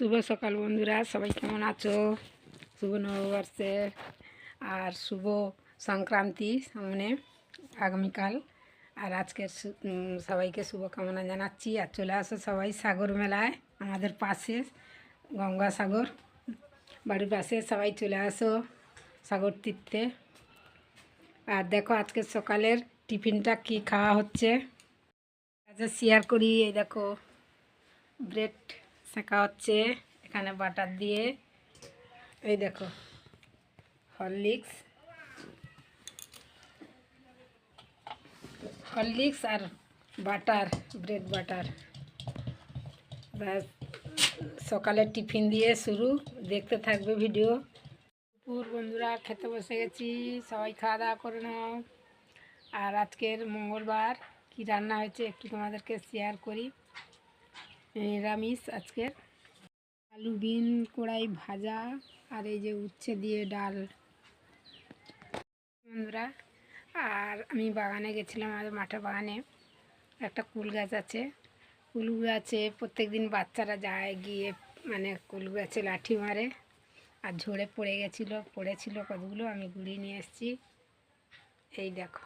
শুভ সকাল বন্ধুরা সবাই কেমন আছো? শুভ নববর্ষে আর শুভ সংক্রান্তি সামনে আগামীকাল। আর উম, সবাইকে শুভকামনা জানাচ্ছি। আর চলে আসো সবাই সাগর মেলায় আমাদের পাশে গঙ্গাসাগর বাড়ির পাশে। সবাই চলে আসো সাগর তীর্থে। আর দেখো আজকে সকালের টিফিনটা কি খাওয়া হচ্ছে? আচ্ছা শেয়ার করি এই দেখো ব্রেড সেঁকা হচ্ছে এখানে বাটার দিয়ে। এই দেখো, হরলিক্স। হরলিক্স আর বাটার, ব্রেড বাটার। ব্যাস সকালে টিফিন দিয়ে শুরু। দেখতে থাকবে ভিডিও। দুপুর, বন্ধুরা, খেতে বসে গেছি। সবাই খাওয়া দাওয়া করে নাও। আর আজকের মঙ্গলবার কি রান্না হয়েছে একটু তোমাদেরকে শেয়ার করি। নিরামিষ আজকের। আলু বিন, কড়াই ভাজা আর এই যে উচ্ছে দিয়ে ডাল। বন্ধুরা, আর আমি বাগানে গেছিলাম, আমাদের মাঠে বাগানে। একটা কুল গাছ আছে। কুল গাছে প্রত্যেক দিন বাচ্চারা যায় গিয়ে মানে কুল গাছে লাঠি মারে। আর ঝরে পড়ে গেছিল, পড়েছিল কতগুলো, আমি গুড়িয়ে নিয়ে এসেছি। এই দেখো।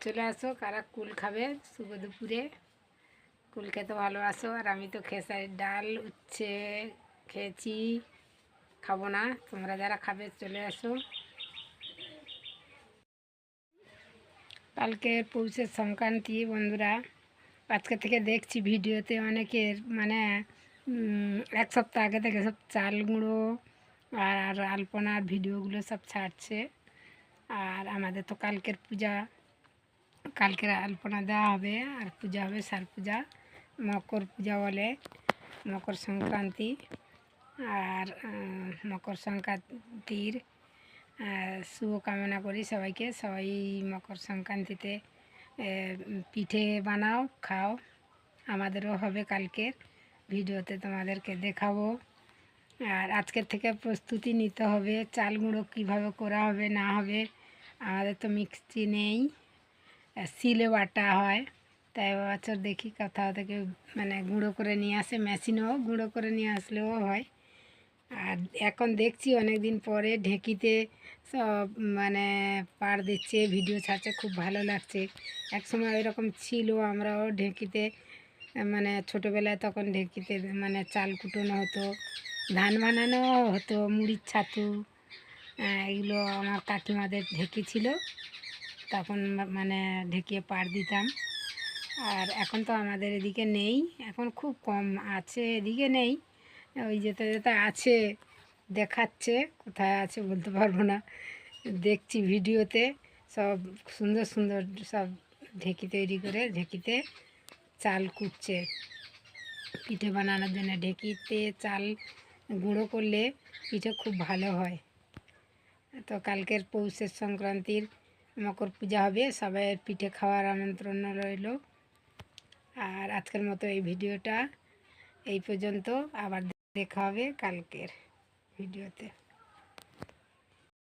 চলে আসো, কারা কুল খাবে শুভ দুপুরে। কুল খেতে ভালোবাসো আর আমি তো খেসারির ডাল, উচ্ছে খেয়েছি। খাব না, তোমরা যারা খাবে চলে আসো। কালকে পৌষের সংক্রান্তি বন্ধুরা, আজকে থেকে দেখছি ভিডিওতে অনেকের মানে এক সপ্তাহ আগে থেকে সব চাল গুঁড়ো আর আর আলপনার ভিডিওগুলো সব ছাড়ছে। আর আমাদের তো কালকের পূজা, কালকের আলপনা দেওয়া হবে, আর পূজা হবে সার পূজা। মকর পূজা বলে, মকর সংক্রান্তি আর মকর সংক্রান্তির শুভকামনা করি সবাইকে। সবাই মকর সংক্রান্তিতে পিঠে বানাও, খাও। আমাদেরও হবে কালকের ভিডিওতে তোমাদেরকে দেখাবো। আর আজকের থেকে প্রস্তুতি নিতে হবে, চাল গুঁড়ো কীভাবে করা হবে, না হবে। আমাদের তো মিক্সি নেই শিলে বাটা হয়। তাই বছর দেখি কোথাও থেকে মানে গুঁড়ো করে নিয়ে আসে, মেশিনেও গুঁড়ো করে নিয়ে আসলেও হয়। আর এখন দেখছি অনেক দিন পরে ঢেঁকিতে সব মানে পাড় দিচ্ছে, ভিডিও ছাড়ছে, খুব ভালো লাগছে। এক সময় এরকম ছিল, আমরাও ঢেঁকিতে মানে ছোটোবেলায় তখন ঢেঁকিতে মানে চাল কুটোনো হতো, ধান বানানো হতো, মুড়ির ছাতু এগুলো আমার কাকিমাদের ঢেঁকি ছিল। তখন মানে ঢেকিয়ে পাড় দিতাম। এখন তো আমাদের এদিকে নেই, এখন খুব কম আছে, এদিকে নেই। ওই যেতে যেতে আছে, দেখাচ্ছে, কোথায় আছে বলতে পারব না। দেখছি ভিডিওতে, সব সুন্দর সুন্দর সব ঢেঁকি তৈরি করে, ঢেঁকিতে চাল কুটছে। পিঠে বানানোর জন্য ঢেঁকিতে চাল গুঁড়ো করলে পিঠে খুব ভালো হয়। তো কালকের পৌষের সংক্রান্তির মকর পূজা হবে, সবাই পিঠে খাওয়ার আমন্ত্রণ রইল। আর আজকের মতো এই ভিডিওটা এই পর্যন্ত। আবার দেখা হবে কালকের ভিডিওতে।